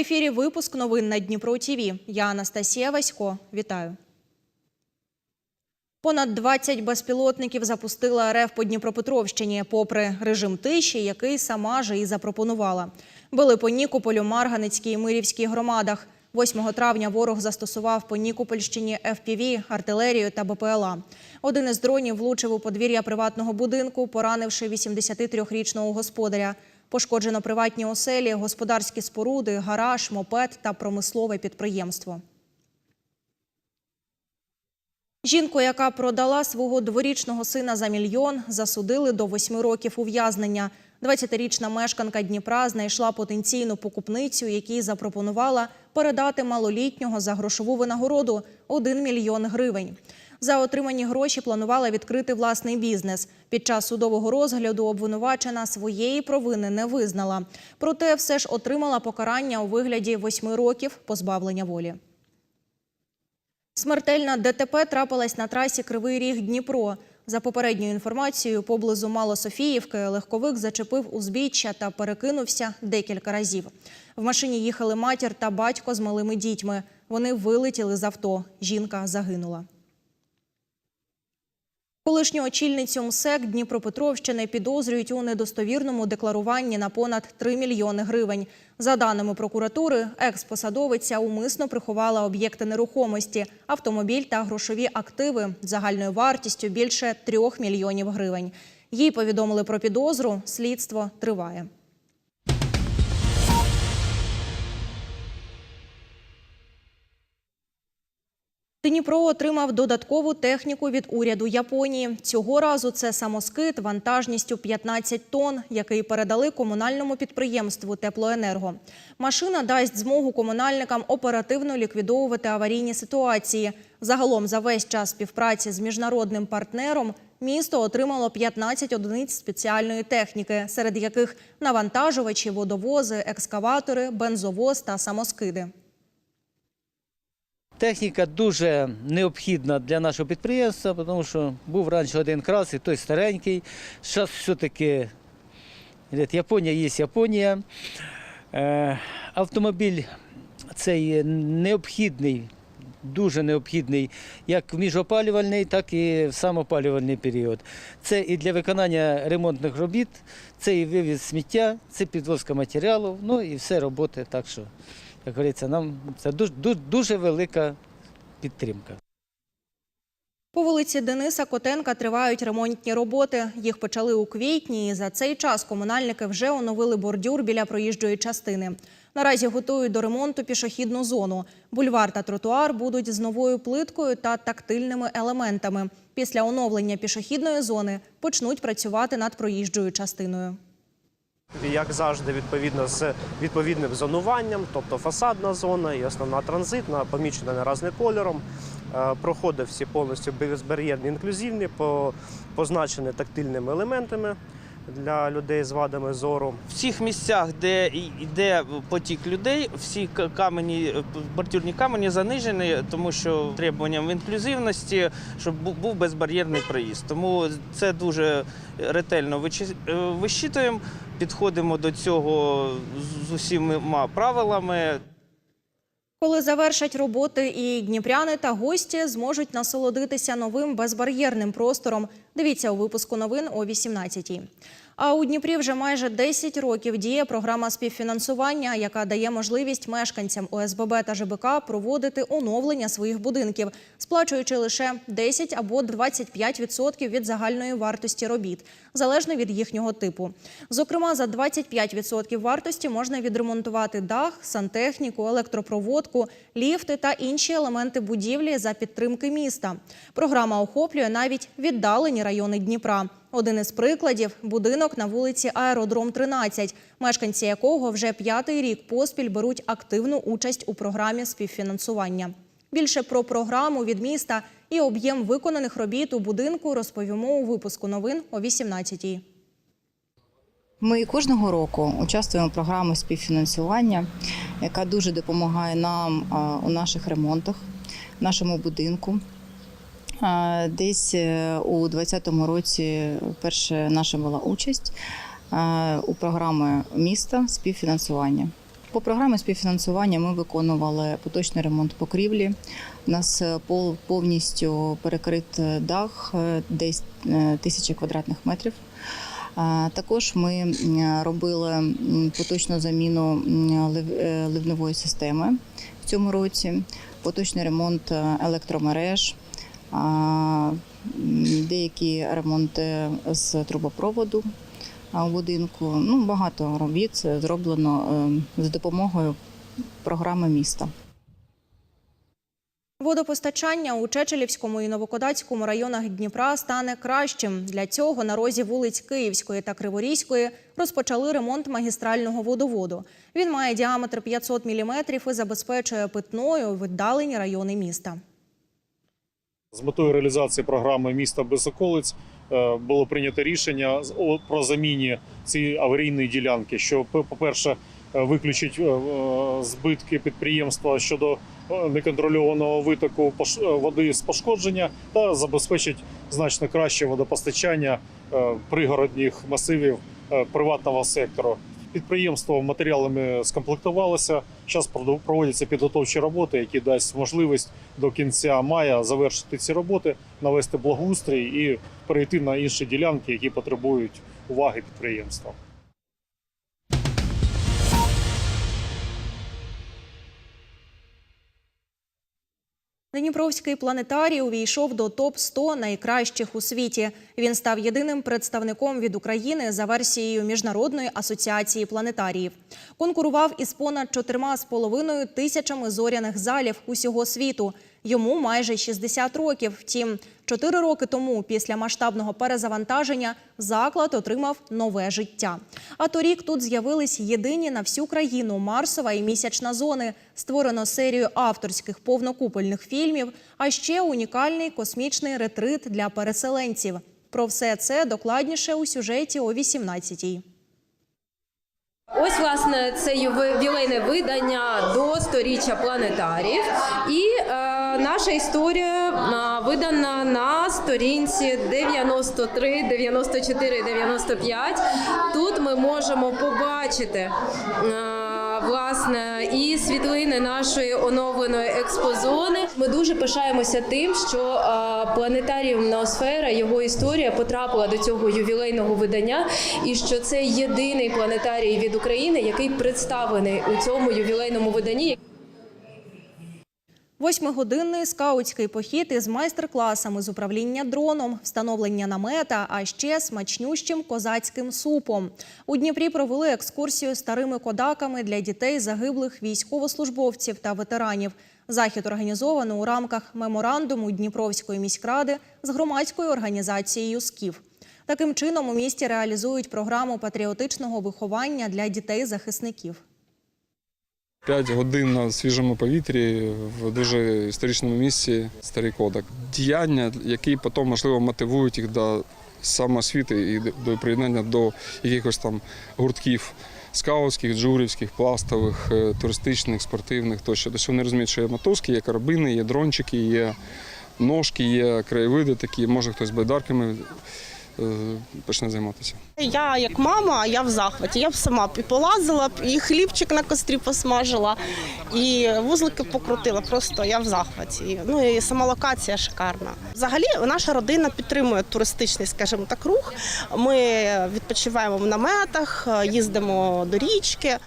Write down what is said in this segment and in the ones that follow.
ефірі випуск новин на Дніпро ТІВІ. Я Анастасія Васько. Вітаю. Понад 20 безпілотників запустила РФ по Дніпропетровщині, попри режим тиші, який сама ж і запропонувала. Били по Нікополю, Марганецькій і Мирівській громадах. 8 травня ворог застосував по Нікопольщині ФПВ, артилерію та БПЛА. Один із дронів влучив у подвір'я приватного будинку, поранивши 83-річного господаря. Пошкоджено приватні оселі, господарські споруди, гараж, мопед та промислове підприємство. Жінку, яка продала свого дворічного сина за мільйон, засудили до восьми років ув'язнення. 20-річна мешканка Дніпра знайшла потенційну покупницю, якій запропонувала передати малолітнього за грошову винагороду 1 мільйон гривень. За отримані гроші планувала відкрити власний бізнес. Під час судового розгляду обвинувачена своєї провини не визнала. Проте все ж отримала покарання у вигляді восьми років позбавлення волі. Смертельна ДТП трапилась на трасі Кривий Ріг Дніпро. За попередньою інформацією, поблизу Малософіївки легковик зачепив узбіччя та перекинувся декілька разів. В машині їхали матір та батько з малими дітьми. Вони вилетіли з авто. Жінка загинула. Колишню очільницю МСЕК Дніпропетровщини підозрюють у недостовірному декларуванні на понад 3 мільйони гривень. За даними прокуратури, екс-посадовиця умисно приховала об'єкти нерухомості, автомобіль та грошові активи загальною вартістю більше 3 мільйонів гривень. Їй повідомили про підозру. Слідство триває. Дніпро отримав додаткову техніку від уряду Японії. Цього разу це самоскид вантажністю 15 тонн, який передали комунальному підприємству Теплоенерго. Машина дасть змогу комунальникам оперативно ліквідовувати аварійні ситуації. Загалом за весь час співпраці з міжнародним партнером місто отримало 15 одиниць спеціальної техніки, серед яких навантажувачі, водовози, екскаватори, бензовоз та самоскиди. Техніка дуже необхідна для нашого підприємства, тому що був раніше один крас, і той старенький. Зараз все-таки Японія є Японія. Е, Автомобіль цей необхідний, дуже необхідний як в міжопалювальний, так і в самопалювальний період. Це і для виконання ремонтних робіт, це і вивіз сміття, це підвозка матеріалів, ну і все роботи. Так що, як говориться, нам це дуже, дуже, дуже велика підтримка. По вулиці Дениса Котенка тривають ремонтні роботи. Їх почали у квітні. і За цей час комунальники вже оновили бордюр біля проїжджої частини. Наразі готують до ремонту пішохідну зону. Бульвар та тротуар будуть з новою плиткою та тактильними елементами. Після оновлення пішохідної зони почнуть працювати над проїжджою частиною. Як завжди, відповідно з відповідним зонуванням, тобто фасадна зона і основна транзитна, помічена наразним кольором. Е, Проходи всі повністю безбар'єрні, інклюзивні, по- позначені тактильними елементами для людей з вадами зору. В всіх місцях, де йде потік людей, всі камені, бордюрні камені занижені, тому що требуванням інклюзивності, щоб був безбар'єрний проїзд. Тому це дуже ретельно вичи- е, вищитуємо, підходимо до цього з усіма правилами. Коли завершать роботи, і дніпряни та гості зможуть насолодитися новим безбар'єрним простором. Дивіться у випуску новин о 18-й. А у Дніпрі вже майже 10 років діє програма співфінансування, яка дає можливість мешканцям ОСББ та ЖБК проводити оновлення своїх будинків, сплачуючи лише 10 або 25% від загальної вартості робіт, залежно від їхнього типу. Зокрема, за 25% вартості можна відремонтувати дах, сантехніку, електропроводку, ліфти та інші елементи будівлі за підтримки міста. Програма охоплює навіть віддалені райони Дніпра. Один із прикладів будинок на вулиці Аеродром 13, мешканці якого вже п'ятий рік поспіль беруть активну участь у програмі співфінансування. Більше про програму від міста і об'єм виконаних робіт у будинку розповімо у випуску новин о 18-й. Ми кожного року участвуємо в програмі співфінансування, яка дуже допомагає нам у наших ремонтах, нашому будинку. Десь е, у 2020 році перша наша була участь у програмі міста співфінансування. По програмі співфінансування ми виконували поточний ремонт покрівлі. У нас е, повністю перекрит е, дах, е, десь е, тисячі квадратних метрів. Також ми робили поточну заміну е, ливневої системи в цьому році, поточний ремонт е, електромереж, деякі ремонти з трубопроводу у будинку. Ну, багато робіт зроблено е, за допомогою програми міста. Водопостачання у Чечелівському і Новокодацькому районах Дніпра стане кращим. Для цього на розі вулиць Київської та Криворізької розпочали ремонт магістрального водоводу. Він має діаметр 500 мм і забезпечує питною віддалені райони міста. З метою реалізації програми міста без околиць е, було прийнято рішення про заміні цієї аварійної ділянки, що по-перше, е, виключить е, збитки підприємства щодо неконтрольованого витоку води з пошкодження та забезпечить значно краще водопостачання пригородніх масивів приватного сектору. Підприємство матеріалами скомплектувалося. Зараз проводяться підготовчі роботи, які дасть можливість до кінця мая завершити ці роботи, навести благоустрій і перейти на інші ділянки, які потребують уваги підприємства. Дніпровський планетарій увійшов до топ 100 найкращих у світі. Він став єдиним представником від України за версією Міжнародної асоціації планетаріїв. Конкурував із понад 4,5 тисячами зоряних залів усього світу. Йому майже 60 років. Втім, 4 роки тому, після масштабного перезавантаження, заклад отримав нове життя. А торік тут з'явились єдині на всю країну Марсова і місячна зони. Створено серію авторських повнокупольних фільмів, а ще унікальний космічний ретрит для переселенців. Про все це докладніше у сюжеті о 18-й. Ось власне це ювілейне видання до сторіччя планетарів, і е, наша історія видана на сторінці 93, 94, 95. Тут ми можемо побачити. Власне, і світлини нашої оновленої експозони. Ми дуже пишаємося тим, що планетаріум Ноосфера, його історія потрапила до цього ювілейного видання, і що це єдиний планетарій від України, який представлений у цьому ювілейному виданні. Восьмигодинний скаутський похід із майстер-класами з управління дроном, встановлення намета, а ще смачнющим козацьким супом. У Дніпрі провели екскурсію старими кодаками для дітей загиблих військовослужбовців та ветеранів. Захід організовано у рамках меморандуму Дніпровської міськради з громадською організацією СКІФ. Таким чином у місті реалізують програму патріотичного виховання для дітей-захисників. П'ять годин на свіжому повітрі в дуже історичному місці Старий Кодак. Діяння, які потім, можливо, мотивують їх до самоосвіти і до приєднання до якихось там гуртків скаутських, джурівських, пластових, е, туристичних, спортивних тощо. Тобто вони розуміють, що є мотузки, є карабини, є дрончики, є ножки, є краєвиди такі, може хтось байдарками почне займатися. Я як мама, я в захваті. Я б сама б і полазила б, і хлібчик на кострі посмажила, і вузлики покрутила. Просто я в захваті. Ну і сама локація шикарна. Взагалі, наша родина підтримує туристичний, скажімо так, рух. Ми відпочиваємо в наметах, їздимо до річки.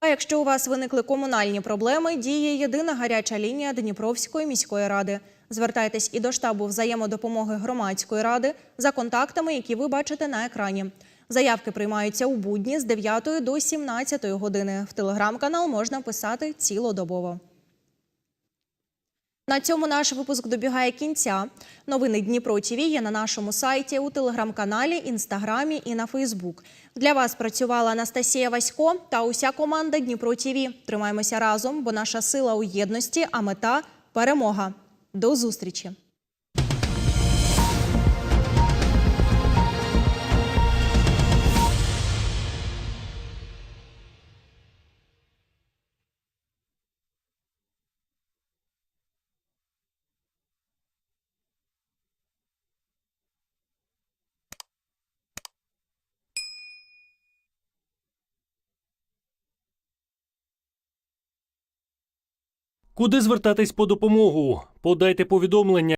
А якщо у вас виникли комунальні проблеми, діє єдина гаряча лінія Дніпровської міської ради. Звертайтесь і до штабу взаємодопомоги громадської ради за контактами, які ви бачите на екрані. Заявки приймаються у будні з 9 до 17 години. В телеграм-канал можна писати цілодобово. На цьому наш випуск добігає кінця. Новини Дніпро ТІВІ є на нашому сайті, у телеграм-каналі, інстаграмі і на Фейсбук. Для вас працювала Анастасія Васько та уся команда Дніпро ТІВІ. Тримаємося разом, бо наша сила у єдності, а мета перемога. До зустрічі! Куди звертатись по допомогу? Подайте повідомлення